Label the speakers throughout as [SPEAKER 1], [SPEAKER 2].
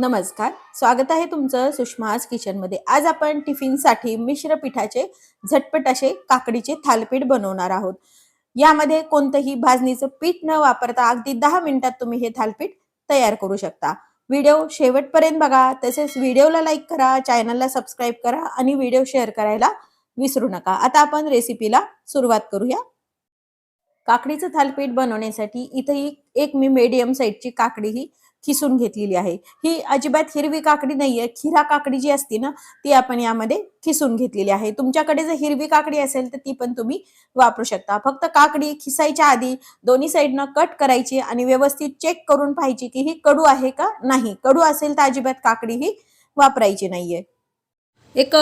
[SPEAKER 1] नमस्कार. स्वागत आहे तुमचं सुषमाज किचनमध्ये. आज आपण टिफिनसाठी मिश्र पिठाचे झटपट असे काकडीचे थालपीठ बनवणार आहोत. यामध्ये कोणतंही भाजणीचं पीठ न वापरता अगदी दहा मिनिटात तुम्ही हे थालपीठ तयार करू शकता. व्हिडिओ शेवटपर्यंत बघा. तसेच व्हिडिओला लाईक करा चॅनलला सबस्क्राईब करा आणि व्हिडिओ शेअर करायला विसरू नका. आता आपण रेसिपीला सुरुवात करूया. काकडीचं थालपीठ बनवण्यासाठी इथेही एक मी मीडियम साईजची काकडी ही खिसून घेतलेली आहे. ही अजिबात हिरवी काकडी नाहीये खिरा काकडी जी असते ना ती आपण यामध्ये खिसून घेतलेली आहे. तुमच्याकडे जर हिरवी काकडी असेल तर ती पण तुम्ही वापरू शकता. फक्त काकडी खिसायच्या आधी दोन्ही साईडनं कट करायची आणि व्यवस्थित चेक करून पाहायची की ही कडू आहे का नाही. कडू असेल तर अजिबात काकडी ही वापरायची नाहीये.
[SPEAKER 2] एक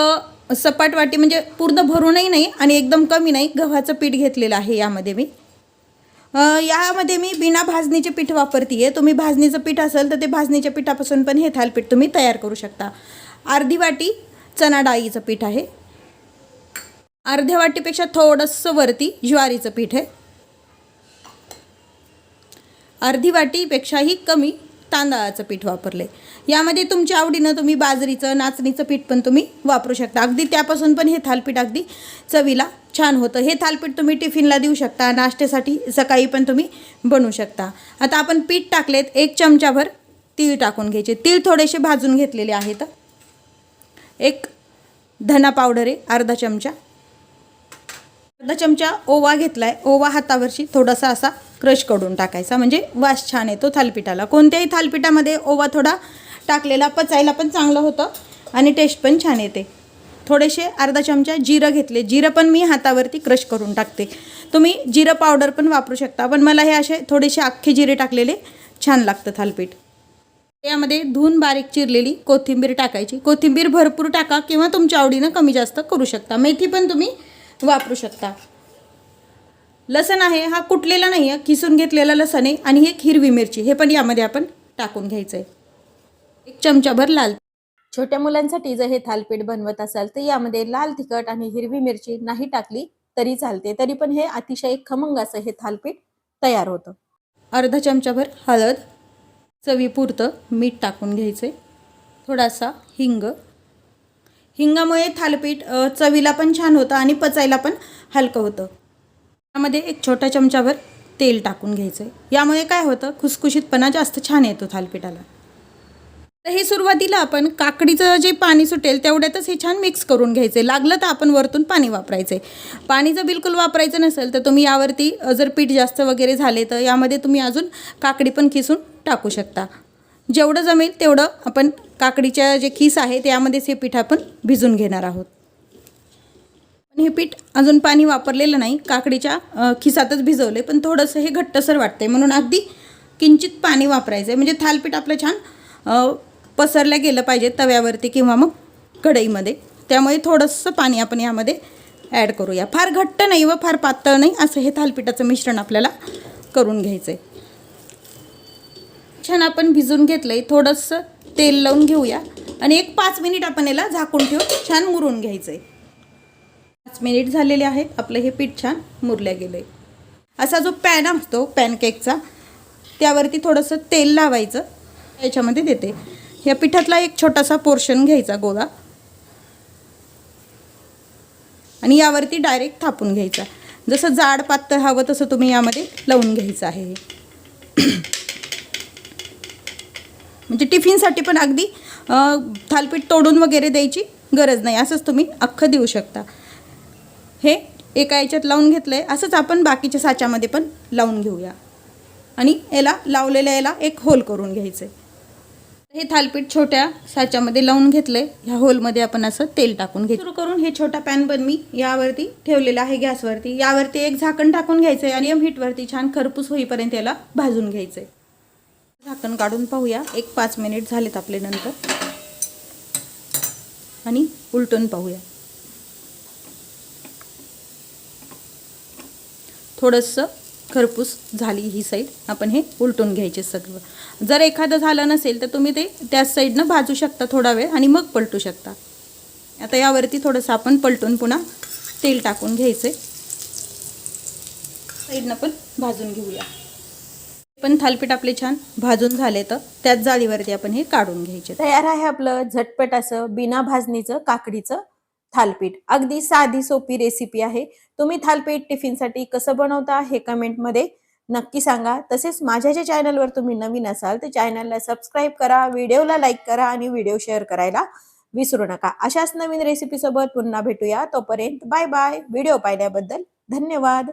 [SPEAKER 2] सपाट वाटी म्हणजे पूर्ण भरूनही नाही आणि एकदम कमी नाही गव्हाचं पीठ घेतलेलं आहे यामध्ये मी. यामध्ये मी बिना भाजणीचे पीठ वापरते आहे तुम्ही भाजणीचं पीठ असेल तर ते भाजणीच्या पिठापासून पण हे थालपीठ तुम्ही तयार करू शकता. अर्धी वाटी चणा डाळीचं पीठ आहे. अर्ध्या वाटीपेक्षा थोडंसं वरती ज्वारीचं पीठ आहे. अर्धी वाटीपेक्षाही कमी तांदळाचं पीठ वापरले. यामध्ये तुमच्या आवडीनं तुम्ही बाजरीचं नाचणीचं पीठ पण तुम्ही वापरू शकता. अगदी त्यापासून पण हे थालपीठ अगदी चवीला छान होतं. हे थालपीठ तुम्ही टिफिनला देऊ शकता नाश्त्यासाठी सकाळी पण तुम्ही बनवू शकता. आता आपण पीठ टाकलेत एक चमचाभर तीळ टाकून घ्यायचे. तीळ थोडेसे भाजून घेतलेले आहेत. एक धना पावडर आहे अर्धा चमचा. अर्धा चमचा ओवा घेतलाय. ओवा हातावरची थोडासा असा क्रश करून टाकायचा. म्हणजे वास छान येतो थालपिठाला. कोणत्याही थालपिठामध्ये ओवा थोडा टाकलेला पचायला पण चांगलं होतं आणि टेस्ट पण छान येते. थोडेसे अर्धा चमचा जिरं घेतले. जिरं पण मी हातावरती क्रश करून टाकते. तुम्ही जिरं पावडर पण वापरू शकता. पण मला हे असे थोडेसे अख्खे जिरे टाकलेले छान लागतं थालपीठ. यामध्ये धुवून बारीक चिरलेली कोथिंबीर टाकायची. कोथिंबीर भरपूर टाका किंवा तुमच्या आवडीनं कमी जास्त करू शकता. मेथी पण तुम्ही वापरू शकता. लसण आहे हा कुटलेला नाही आहे किसून घेतलेला लसण आहे आणि एक हिरवी मिरची हे पण यामध्ये आपण टाकून घ्यायचं आहे एक चमचाभर लाल
[SPEAKER 1] छोट्या मुलांसाठी जर हे थालपीठ बनवत असाल तर यामध्ये लाल तिखट आणि हिरवी मिरची नाही टाकली तरी चालते तरी पण हे अतिशय खमंग असं हे थालपीठ तयार होतं.
[SPEAKER 2] अर्धा चमचाभर हळद चवीपुरतं मीठ टाकून घ्यायचं आहे थोडासा हिंग हिंगामुळे थालपीठ चवीला पण छान होतं आणि पचायला पण हलकं होतं. यामध्ये एक छोट्या चमच्यावर तेल टाकून घ्यायचं आहे यामुळे काय होतं खुसखुशीतपणा जास्त छान येतो थालपीठाला. तर हे सुरुवातीला आपण काकडीचं जे पाणी सुटेल तेवढ्यातच हे छान मिक्स करून घ्यायचे लागलं तर आपण वरतून पाणी वापरायचे पाणी जर बिलकुल वापरायचं नसेल तर तुम्ही यावरती जर पीठ जास्त वगैरे झाले तर यामध्ये तुम्ही अजून काकडी पण खिसून टाकू शकता. जेवढं जमेल तेवढं आपण काकडीच्या जे खीस आहे त्यामध्येच हे पीठ आपण भिजून घेणार आहोत. पण हे पीठ अजून पाणी वापरलेलं नाही. काकडीच्या खिसातच भिजवले पण थोडंसं हे घट्टसर वाटते म्हणून अगदी किंचित पाणी वापरायचं आहे म्हणजे थालपीठ आपलं छान पसरलं गेलं पाहिजे तव्यावरती किंवा मग कढईमध्ये. त्यामुळे थोडंसं पाणी आपण यामध्ये ॲड करूया. फार घट्ट नाही व फार पातळ नाही असं हे थालपिठाचं मिश्रण आपल्याला करून घ्यायचं आहे छान आपण भिजून घेतलं आहे थोडंसं तेल लावून घेऊया. आणि एक पाच मिनिट आपण याला झाकून ठेवून छान मुरून घ्यायचं आहे पाच मिनिट झालेले आहेत. आपलं हे पीठ छान मुरलं गेलं आहे असा जो पॅन असतो पॅनकेकचा त्यावरती थोडंसं तेल लावायचं. याच्यामध्ये देते. या पिठातला एक छोटासा पोर्शन घ्यायचा गोळा. आणि यावरती डायरेक्ट थापून घ्यायचा. जसं जाड पातळ हवं तसं तुम्ही यामध्ये लावून घ्यायचं आहे. म्हणजे टिफिनसाठी पण अगदी थालपीठ तोडून वगैरे द्यायची गरज नाही. असंच तुम्ही अख्खं देऊ शकता. हे एका याच्यात लावून घेतलं आहे असंच आपण बाकीच्या साच्यामध्ये पण लावून घेऊया. आणि याला लावलेल्या याला एक होल करून घ्यायचं आहे हे थालपीठ छोट्या साच्यामध्ये लावून घेतलंय. ह्या होलमध्ये आपण असं तेल टाकून घे सुरू करून हे छोटा पॅन पण मी यावरती ठेवलेला आहे गॅसवरती. यावरती एक झाकण टाकून घ्यायचं आहे आणि हीटवरती छान खरपूस होईपर्यंत याला भाजून घ्यायचं आहे झाकण काढून पाहूया. एक पाच मिनिट झालेत आपले नंतर. आणि उलटून पाहूया. थोडंसं खरपूस झाली ही साईड. आपण हे उलटून घ्यायचे सगळं. जर एखादं झालं नसेल तर तुम्ही ते त्याच साईडनं भाजू शकता थोडा वेळ आणि मग पलटू शकता. आता यावरती थोडंसं आपण पलटून पुन्हा तेल टाकून घ्यायचं साईडनं पण भाजून घेऊया. पण थालपीठ आपले छान भाजून झाले तर त्याच जाळीवरती आपण हे काढून घ्यायचे.
[SPEAKER 1] तयार आहे आपलं झटपट असं बिना भाजणीचं काकडीचं थालपीठ. अगदी साधी सोपी रेसिपी आहे. तुम्ही थालपीठ टिफिनसाठी कसं बनवता हे कमेंटमध्ये नक्की सांगा. तसेच माझ्या ज्या चॅनलवर तुम्ही नवीन असाल तर चॅनलला सबस्क्राईब करा व्हिडिओला लाईक करा आणि व्हिडिओ शेअर करायला विसरू नका. अशाच नवीन रेसिपीसोबत पुन्हा भेटूया. तोपर्यंत बाय बाय व्हिडिओ पाहिल्याबद्दल धन्यवाद.